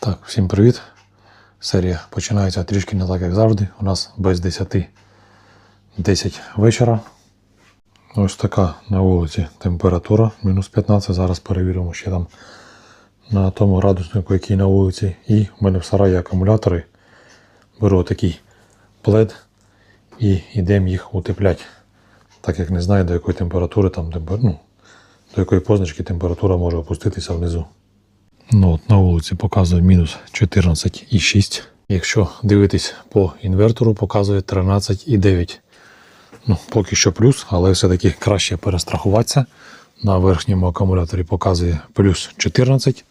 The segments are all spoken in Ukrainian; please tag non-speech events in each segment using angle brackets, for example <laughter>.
Так, всім привіт. Серія починається трішки не так, як завжди. У нас без 10 10 вечора. Ось така на вулиці температура, мінус 15. Зараз перевіримо ще там на тому градуснику, який на вулиці. І в мене в сараї акумулятори. Беру такий плед і йдемо їх утеплять. Так як не знаю, до якої температури там, ну, до якої позначки температура може опуститися внизу. Ну, от на вулиці показує мінус 14,6. Якщо дивитись по інвертору, показує 13,9. Ну, поки що плюс, але все-таки краще перестрахуватися. На верхньому акумуляторі показує плюс 14.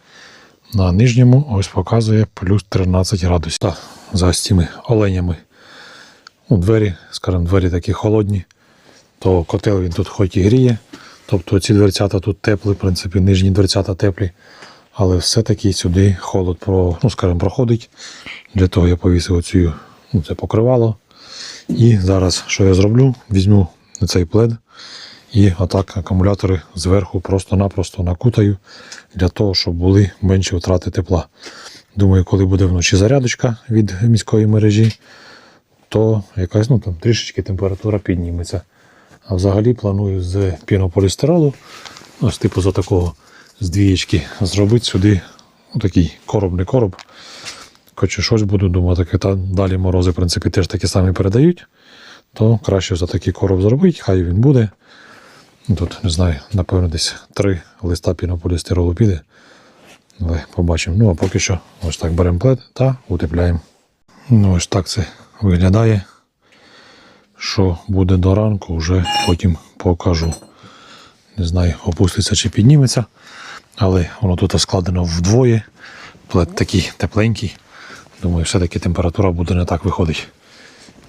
На нижньому ось показує плюс 13 градусів. Та за цими оленями. Ну, двері, скажімо, двері такі холодні, то котел він тут хоч і гріє. Тобто ці дверцята тут теплі, в принципі, нижні дверцята теплі. Але все-таки сюди холод про, ну, скажімо, проходить. Для того я повісив оцю, ну, це покривало. І зараз, що я зроблю, візьму цей плед і отак акумулятори зверху просто-напросто накутаю для того, щоб були менші втрати тепла. Думаю, коли буде вночі зарядочка від міської мережі, то якась ну, там, трішечки температура підніметься. А взагалі планую з пінополістиролу, ось типу за такого з двієчки, зробити сюди такий короб, не короб. Хоч щось буду думати, та далі морози, в принципі, теж такі самі передають, то краще за такий короб зробити, хай він буде. Тут, не знаю, напевно, десь три листа пінополістиролу піде. Але побачимо. Ну, а поки що ось так беремо плед та утепляємо. Ну, ось так це виглядає. Що буде до ранку, вже потім покажу. Не знаю, опуститься чи підніметься. Але воно тут складено вдвоє. Плед такий тепленький. Думаю, все-таки температура буде не так виходить.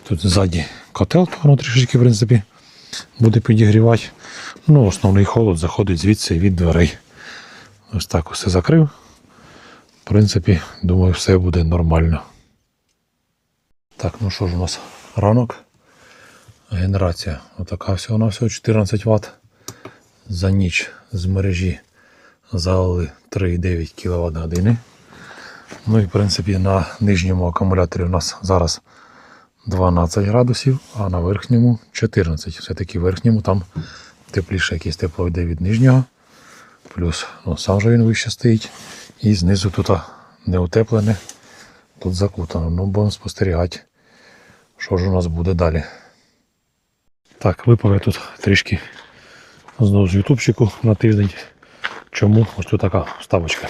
Тут ззаді котел, то воно трішечки, в принципі, буде підігрівати. Ну, основний холод заходить звідси від дверей. Ось так усе закрив. В принципі, думаю, все буде нормально. Так, ну що ж у нас ранок. Генерація. Отака всього на всього 14 Вт. За ніч з мережі залили 3,9 кВт. Ну і в принципі на нижньому акумуляторі у нас зараз 12 градусів, а на верхньому 14. Все-таки верхньому там тепліше якесь тепло йде від нижнього. Плюс ну, сам же він вище стоїть. І знизу тут не утеплене, тут закутано. Ну, будемо спостерігати, що ж у нас буде далі. Так, випав я тут трішки знову з ютубчику на тиждень. Чому? Ось тут така вставочка.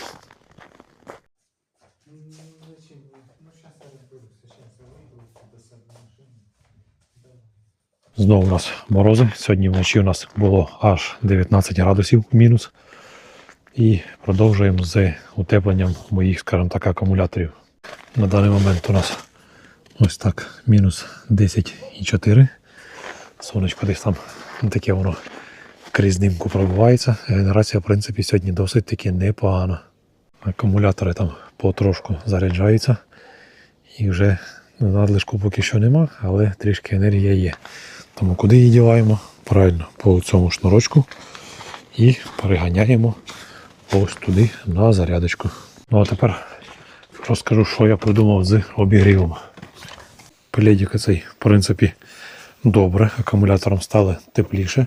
Знову у нас морози. Сьогодні вночі у нас було аж 19 градусів мінус. І продовжуємо з утепленням моїх, скажімо так, акумуляторів. На даний момент у нас ось так мінус 10,4. Сонечко десь там таке воно крізь димку пробивається. Генерація, в принципі, сьогодні досить таки непогана. Акумулятори там потрошку заряджаються. І вже надлишку поки що нема, але трішки енергія є. Тому куди її діваємо? Правильно, по цьому шнурочку і переганяємо ось туди на зарядочку. Ну а тепер розкажу, що я придумав з обігрівом. Пледик цей, в принципі, добре. Акумулятором стало тепліше,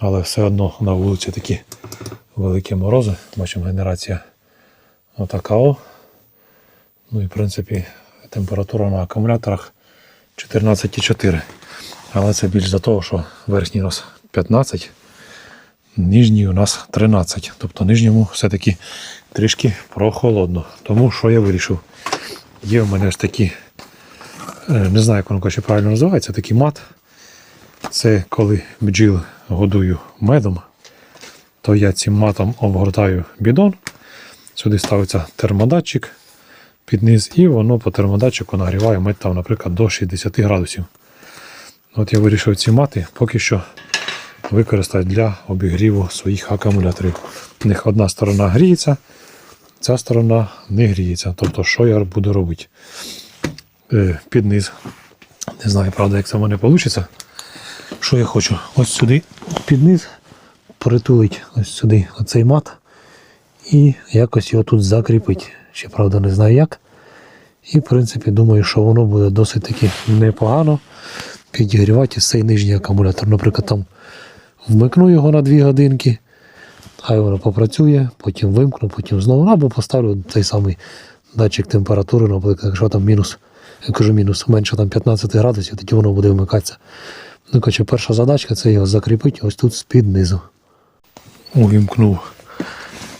але все одно на вулиці такі великі морози. Бачимо, генерація отака. о. Ну і в принципі температура на акумуляторах 14,4. Але це більш за того, що верхній у нас 15, нижній у нас 13. Тобто нижньому все-таки трішки прохолодно. Тому що я вирішив? Є в мене ось такі, е, не знаю, як воно правильно називається, такий мат. Це коли бджіл годую медом, то я цим матом обгортаю бідон. Сюди ставиться термодатчик під низ, і воно по термодатчику нагріває мед там, наприклад, до 60 градусів. От я вирішив ці мати поки що використати для обігріву своїх акумуляторів. У них одна сторона гріється, ця сторона не гріється. Тобто, що я буду робити? Е, під низ. Не знаю, правда, як це в мене вийде. Що я хочу? Ось сюди під низ притулить ось сюди оцей мат і якось його тут закріпити. ще правда не знаю як. І, в принципі, думаю, що воно буде досить таки непогано підігрівати цей нижній акумулятор. Наприклад, там вмикну його на 2 годинки, хай воно попрацює, потім вимкну, потім знову, або поставлю той самий датчик температури, наприклад, якщо там мінус, я кажу мінус, менше там 15 градусів, тоді воно буде вмикатися. Ну, коротше, перша задачка це його закріпити ось тут з-під низу. Увімкнув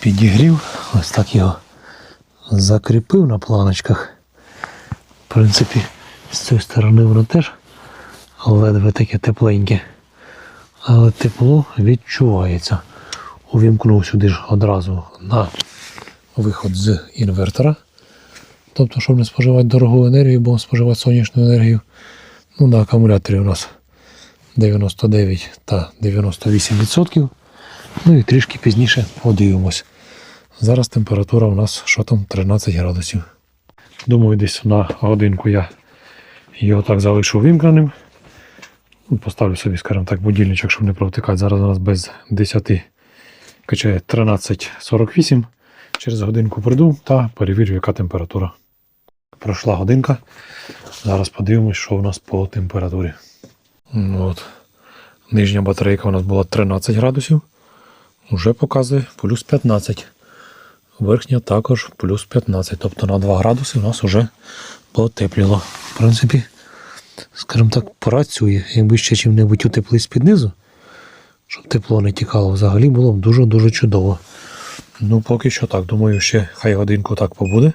підігрів, ось так його закріпив на планочках. В принципі, з цієї сторони воно теж ледве таке тепленьке. Але тепло відчувається. Увімкнув сюди ж одразу на виход з інвертора. Тобто, щоб не споживати дорогу енергію, бо споживати сонячну енергію. Ну, на акумуляторі у нас 99 та 98%. Ну і трішки пізніше подивимось. Зараз температура у нас що там 13 градусів. Думаю, десь на годинку я його так залишу вимкненим. Ну, Поставлю собі, скажімо так, будильничок, щоб не провтикати. Зараз у нас без 10 качає 13.48. Через годинку прийду та перевірю, яка температура. Пройшла годинка. Зараз подивимось, що у нас по температурі. От. Нижня батарейка у нас була 13 градусів. Уже показує плюс 15. Верхня також плюс 15. Тобто на 2 градуси у нас вже потепліло. В принципі, скажімо так, працює. Якби ще чим-небудь утеплить з-під низу, щоб тепло не тікало, взагалі було б дуже-дуже чудово. Ну, поки що так. Думаю, ще хай годинку так побуде.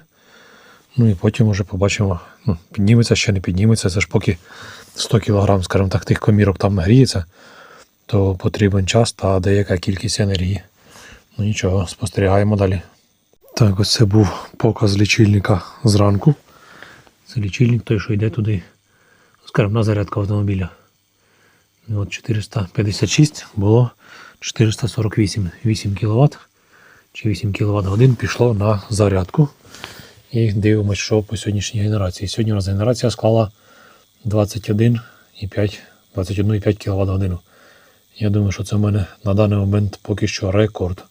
Ну і потім вже побачимо, ну, підніметься, ще не підніметься. Це ж поки 100 кг, скажімо так, тих комірок там нагріється, то потрібен час та деяка кількість енергії. Ну нічого, спостерігаємо далі. Так, ось це був показ лічильника зранку. Це лічильник той, що йде туди, скажімо, на зарядку автомобіля. От 456 було 448 8 кВт чи 8 кВт годин пішло на зарядку. І дивимося, що по сьогоднішній генерації. Сьогодні у нас генерація склала 21,5 21,5 кВт годину. Я думаю, що це в мене на даний момент поки що рекорд.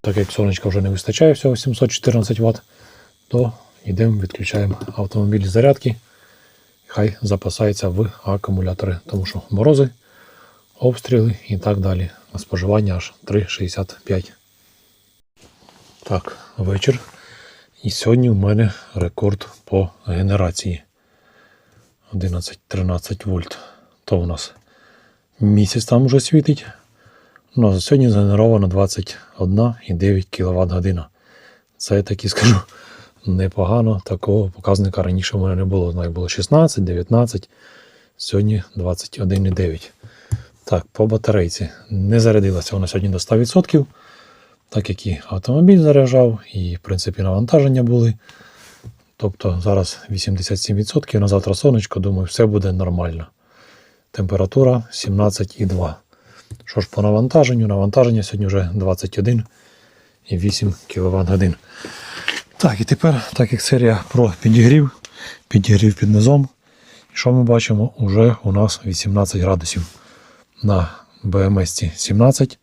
Так як сонечка вже не вистачає всього 714 Вт, то йдемо, відключаємо автомобіль з зарядки. Хай запасається в акумулятори, тому що морози, обстріли і так далі. На споживання аж 3,65. Так, вечір. І сьогодні в мене рекорд по генерації. 11-13 вольт. То у нас місяць там вже світить. Ну, а сьогодні згенеровано 21,9 кВт година. Це я таки скажу непогано. Такого показника раніше в мене не було. Знаю, було 16, 19, сьогодні 21,9. Так, по батарейці. Не зарядилася вона сьогодні до 100%. Так як і автомобіль заряджав, і в принципі навантаження були. Тобто зараз 87%, на завтра сонечко, думаю, все буде нормально. Температура 17,2. Що ж по навантаженню? Навантаження сьогодні вже 21,8 кВт годин. Так, і тепер, так як серія про підігрів, підігрів під низом. Що ми бачимо? Уже у нас 18 градусів. На БМС 17,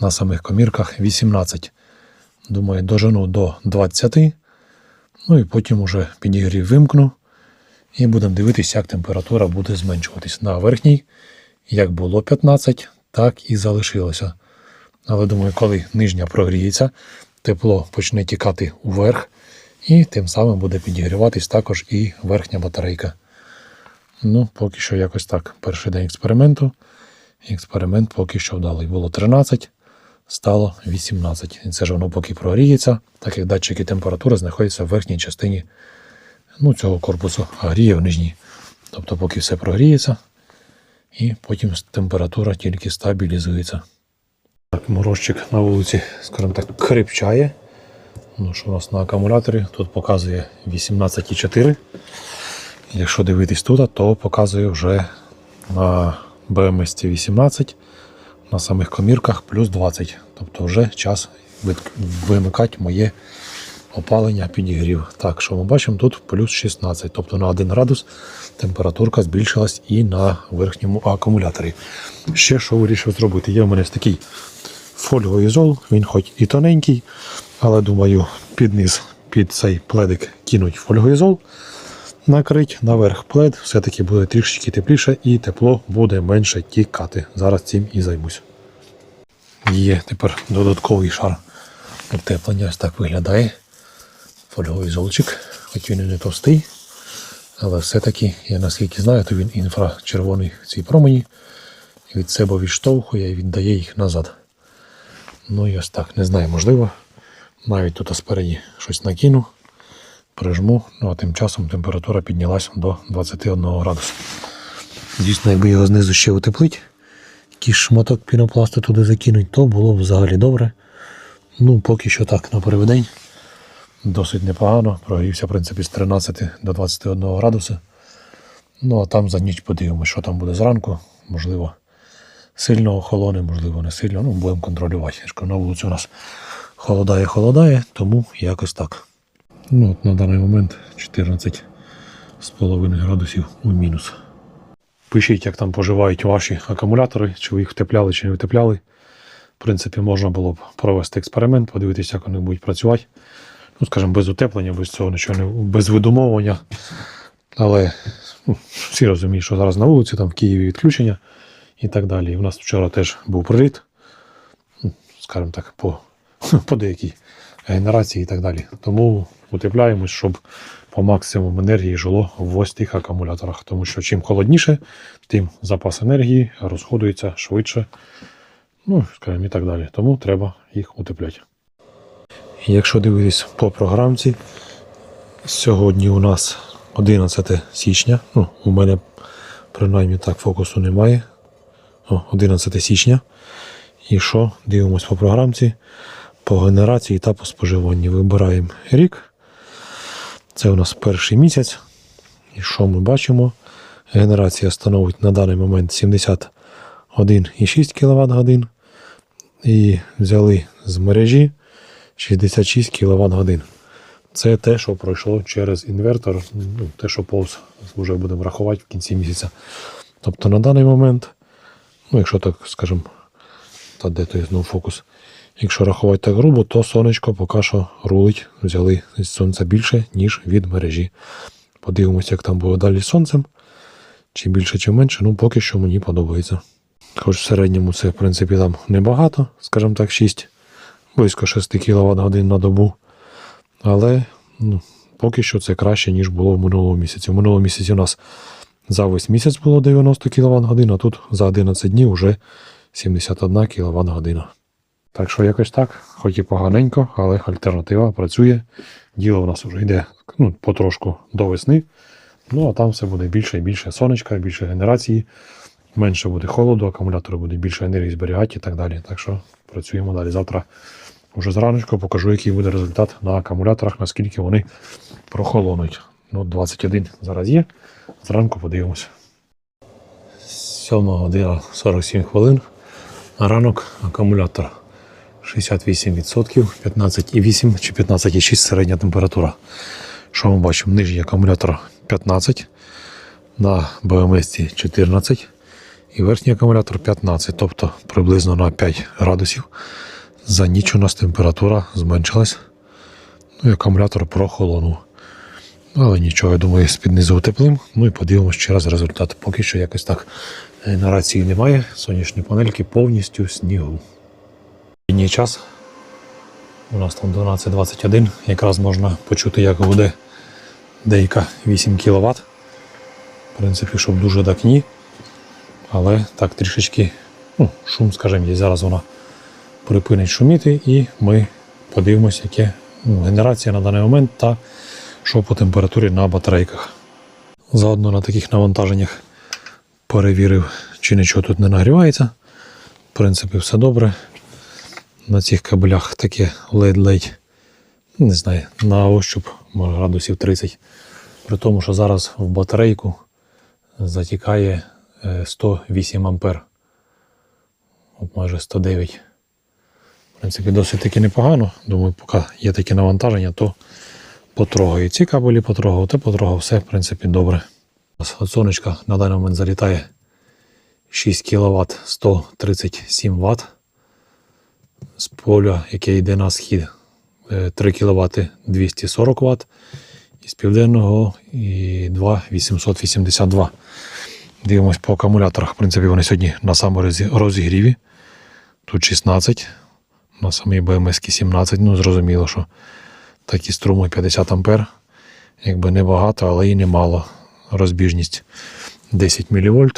на самих комірках 18. Думаю, дожену до 20. Ну і потім уже підігрів вимкну. І будемо дивитися, як температура буде зменшуватись. На верхній, як було 15, так і залишилося. Але думаю, коли нижня прогріється, тепло почне тікати вверх, і тим самим буде підігріватись також і верхня батарейка. Ну, поки що якось так. Перший день експерименту. Експеримент поки що вдалий. Було 13, стало 18. І це ж воно поки прогріється, так як датчики температури знаходяться в верхній частині ну, цього корпусу, а гріє в нижній. Тобто, поки все прогріється, і потім температура тільки стабілізується. Так, морозчик на вулиці, скажімо так, крепчає. Ну, що у нас на акумуляторі тут показує 18,4. Якщо дивитись тут, то показує вже на BMS 18, на самих комірках плюс 20. Тобто вже час вимикати моє опалення підігрів. Так, що ми бачимо, тут плюс 16, тобто на 1 градус температурка збільшилась і на верхньому акумуляторі. Ще що вирішив зробити? Є в мене такий фольгоізол, він хоч і тоненький, Але думаю, під низ, під цей пледик кинуть фольгоізол, накрить наверх плед, все-таки буде трішечки тепліше і тепло буде менше тікати. Зараз цим і займусь. Є тепер додатковий шар утеплення. Ось так виглядає. Фольгоізолчик, хоч він і не товстий. Але все-таки, я наскільки знаю, то він інфрачервоний в цій промені. Від себе відштовхує і віддає їх назад. Ну і ось так, не знаю, можливо. Навіть тут спереді щось накину, прижму, ну а тим часом температура піднялась до 21 градуса. Дійсно, якби його знизу ще утеплить, якийсь шматок пінопласту туди закинуть, то було б взагалі добре. Ну, поки що так, на перший день. Досить непогано. Прогрівся, в принципі, з 13 до 21 градуса. Ну, а там за ніч подивимося, що там буде зранку. Можливо, сильно охолоне, можливо, не сильно. Ну, будемо контролювати. На вулиці у нас холодає, холодає, тому якось так. Ну, от на даний момент 14 з половиною градусів у мінус. Пишіть, як там поживають ваші акумулятори, чи ви їх втепляли, чи не втепляли. В принципі, можна було б провести експеримент, подивитися, як вони будуть працювати. Ну, скажімо, без утеплення, без цього нічого не без видумовування. Але ну, всі розуміють, що зараз на вулиці, там в Києві відключення і так далі. І в нас вчора теж був приліт, ну, скажімо так, по, <laughs> по деякій генерації і так далі. Тому утепляємось, щоб по максимуму енергії жило в ось тих акумуляторах. Тому що чим холодніше, тим запас енергії розходується швидше. Ну, скажімо, і так далі. Тому треба їх утепляти. Якщо дивитись по програмці, сьогодні у нас 11 січня. Ну, у мене принаймні так фокусу немає. О, 11 січня. І що? Дивимось по програмці, по генерації та по споживанню. Вибираємо рік. Це у нас перший місяць. І що ми бачимо? Генерація становить на даний момент 71,6 кВт годин. І взяли з мережі 66 кВт годин. Це те, що пройшло через інвертор, ну, те, що повз вже будемо рахувати в кінці місяця. Тобто на даний момент, ну, якщо так скажемо, та де той знову фокус. Якщо рахувати так грубо, то сонечко поки що рулить, взяли з більше, ніж від мережі. Подивимося, як там буде далі з сонцем. Чи більше, чи менше, ну поки що мені подобається. Хоч в середньому це, в принципі, там небагато, скажімо так, 6, близько 6 кВт годин на добу. Але ну, поки що це краще, ніж було в минулому місяці. В минулому місяці у нас за весь місяць було 90 кВт годин, а тут за 11 днів вже 71 кВт година. Так що якось так, хоч і поганенько, але альтернатива працює. Діло в нас вже йде ну, потрошку до весни. Ну а там все буде більше і більше сонечка, більше генерації, менше буде холоду, акумулятори буде більше енергії зберігати і так далі. Так що працюємо далі. Завтра вже зранку покажу, який буде результат на акумуляторах, наскільки вони прохолонуть. Ну, 21 зараз є. Зранку подивимося. 7 година 47 хвилин. Ранок акумулятор 68%, 15,8 чи 15,6 середня температура. Що ми бачимо? Нижній акумулятор 15, на БМС 14 і верхній акумулятор 15, тобто приблизно на 5 градусів. За ніч у нас температура зменшилась. Ну і акумулятор прохолонув. Але нічого, я думаю, з-під низу утеплим. Ну і подивимося ще раз результат. Поки що якось так генерації немає. Сонячні панельки повністю снігу. Літній час. У нас там 12.21. Якраз можна почути, як гуде деяка 8 кВт. В принципі, щоб дуже так ні. Але так трішечки ну, шум, скажімо, є. Зараз вона припинить шуміти, і ми подивимося, яке ну, генерація на даний момент та що по температурі на батарейках. Заодно на таких навантаженнях перевірив, чи нічого тут не нагрівається. В принципі, все добре. На цих кабелях таке ледь-ледь, не знаю, на ощуп, може градусів 30. При тому, що зараз в батарейку затікає е, 108 ампер. От майже 109. В принципі, досить таки непогано. Думаю, поки є таке навантаження, то потрогаю. Ці кабелі потрогав, те потрогав, все, в принципі, добре. От сонечка на даний момент залітає 6 кВт 137 Вт з поля, яке йде на схід. 3 кВт 240 Вт, із південного і 2 882. Дивимось по акумуляторах. В принципі, вони сьогодні на саморозігріві. Тут 16, на самій BMS 17. Ну, зрозуміло, що такі струми 50 А. Якби небагато, але і немало. Розбіжність 10 мВ.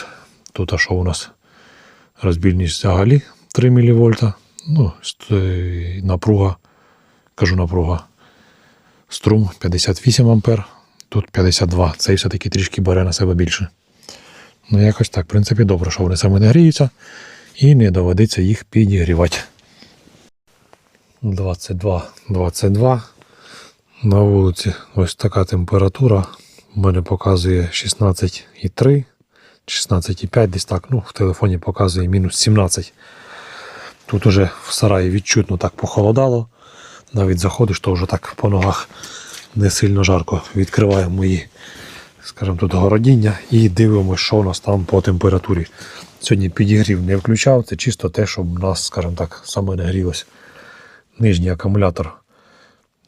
Тут а що у нас? Розбіжність взагалі 3 мВ. Ну, е, напруга, кажу напруга. Струм 58 А, тут 52. Цей все-таки трішки бере на себе більше. Ну, якось так, в принципі, добре, що вони саме не гріються і не доведеться їх підігрівати. 22, 22. На вулиці ось така температура. У мене показує 16,3, 16,5, десь так. Ну, в телефоні показує мінус 17. Тут уже в сараї відчутно так похолодало. Навіть заходиш, то вже так по ногах не сильно жарко. Відкриваємо мої, скажімо, тут городіння і дивимося, що у нас там по температурі. Сьогодні підігрів не включав, це чисто те, щоб у нас, скажімо так, саме не грілось. Нижній акумулятор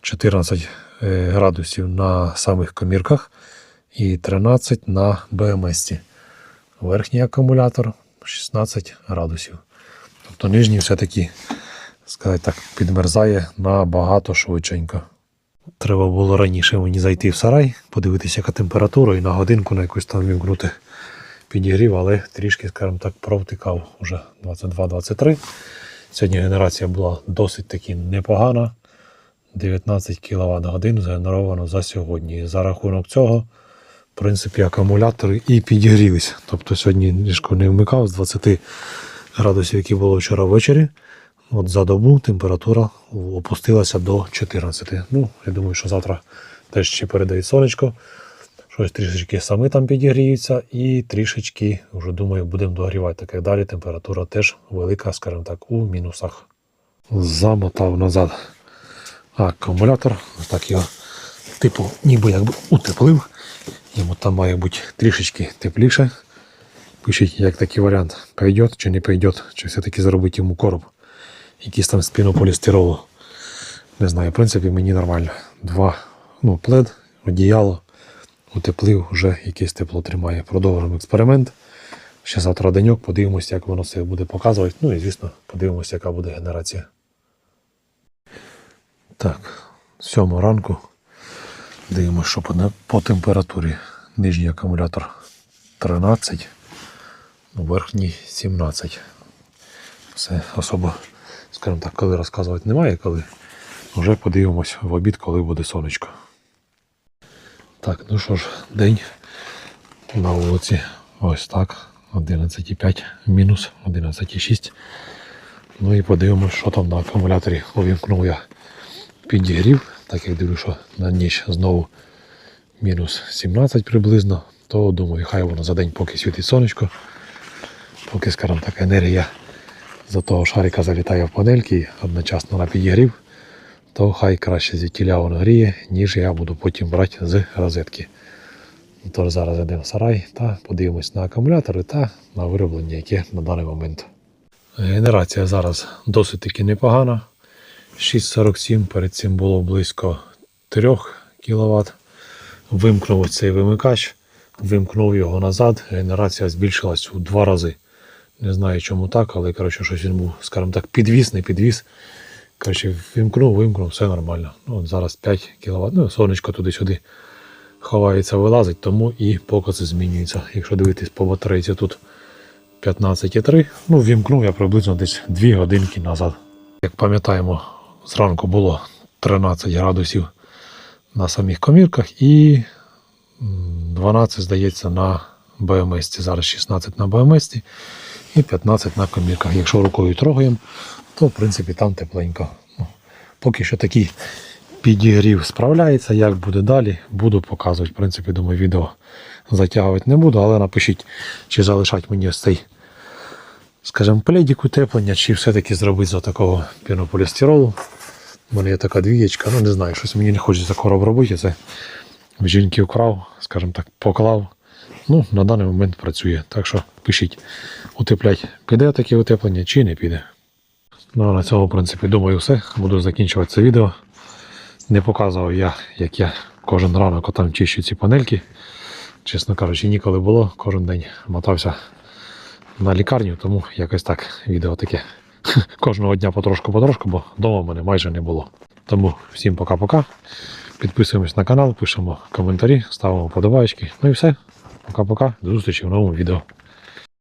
14 е, градусів на самих комірках і 13 на БМС. Верхній акумулятор 16 градусів. Тобто нижній все-таки, сказати так, підмерзає набагато швидшенько. Треба було раніше мені зайти в сарай, подивитися, яка температура, і на годинку на якусь там вімкнути підігрів, але трішки, скажімо так, провтикав уже 22-23. Сьогодні генерація була досить таки непогана. 19 кВт годин згенеровано за сьогодні. За рахунок цього, в принципі, акумулятори і підігрілись. Тобто сьогодні ліжко не вмикав з 20 градусів, які було вчора ввечері. От за добу температура опустилася до 14. Ну, я думаю, що завтра теж ще передають сонечко. Щось трішечки самі там підігріються, і трішечки, вже думаю, будемо догрівати. Так як далі температура теж велика, скажімо так, у мінусах. Замотав назад акумулятор. Так його, типу, ніби якби утеплив. Йому там має бути трішечки тепліше. Пишіть, як такий варіант, пойдет чи не пойдет, чи все-таки зробити йому короб. Якийсь там з пінополістиролу. Не знаю, в принципі, мені нормально. Два, ну, плед, одіяло, утеплив, вже якесь тепло тримає. Продовжуємо експеримент. Ще завтра деньок, подивимося, як воно себе буде показувати. Ну і звісно, подивимося, яка буде генерація. Так, сьома ранку. Дивимося, що по температурі. Нижній акумулятор 13, верхній 17. Все особо, скажімо так, коли розказувати немає, коли вже подивимось в обід, коли буде сонечко. Так, ну що ж, день на вулиці. Ось так. 11,5 мінус 11,6. Ну і подивимось, що там на акумуляторі. Увімкнув я підігрів, так як дивлюся, що на ніч знову мінус 17 приблизно, то думаю, хай воно за день поки світить сонечко, поки, скажімо так, енергія з того шарика залітає в панельки одночасно на підігрів, то хай краще звідтіля воно гріє, ніж я буду потім брати з розетки. Тож зараз йдемо в сарай та подивимось на акумулятори та на вироблення, яке на даний момент. Генерація зараз досить таки непогана. 6,47, перед цим було близько 3 кВт. Вимкнув цей вимикач, вимкнув його назад, генерація збільшилась у два рази. Не знаю чому так, але коротше, щось він був, скажімо так, підвіз, не підвіз. Коротше, вимкнув, вимкнув, все нормально. Ну, от зараз 5 кВт. Ну, сонечко туди-сюди ховається, вилазить, тому і покази змінюються. Якщо дивитись по батарейці, тут 15,3. Ну, вімкнув я приблизно десь 2 годинки назад. Як пам'ятаємо, зранку було 13 градусів на самих комірках і 12, здається, на БМС. Зараз 16 на БМС і 15 на комірках. Якщо рукою трогаємо, то в принципі там тепленько. Ну, поки що такий підігрів справляється. Як буде далі, буду показувати. В принципі, думаю, відео затягувати не буду, але напишіть, чи залишати мені ось цей скажімо, пледик утеплення, чи все-таки зробити з такого пінополістиролу. У мене є така двієчка, ну не знаю, щось мені не хочеться короб робити. Це в жінки вкрав, скажімо так, поклав. Ну, на даний момент працює. Так що пишіть, утеплять, піде таке утеплення чи не піде. Ну а на цьому, в принципі, думаю, все. Буду закінчувати це відео. Не показував я, як я кожен ранок отам чищу ці панельки. Чесно кажучи, ніколи було. Кожен день мотався на лікарню, тому якось так відео таке. <laughs> Кожного дня потрошку-потрошку, бо вдома мене майже не було. Тому всім пока-пока. Підписуємось на канал, пишемо коментарі, ставимо подобаєчки. Ну і все. Пока-пока. До зустрічі в новому відео.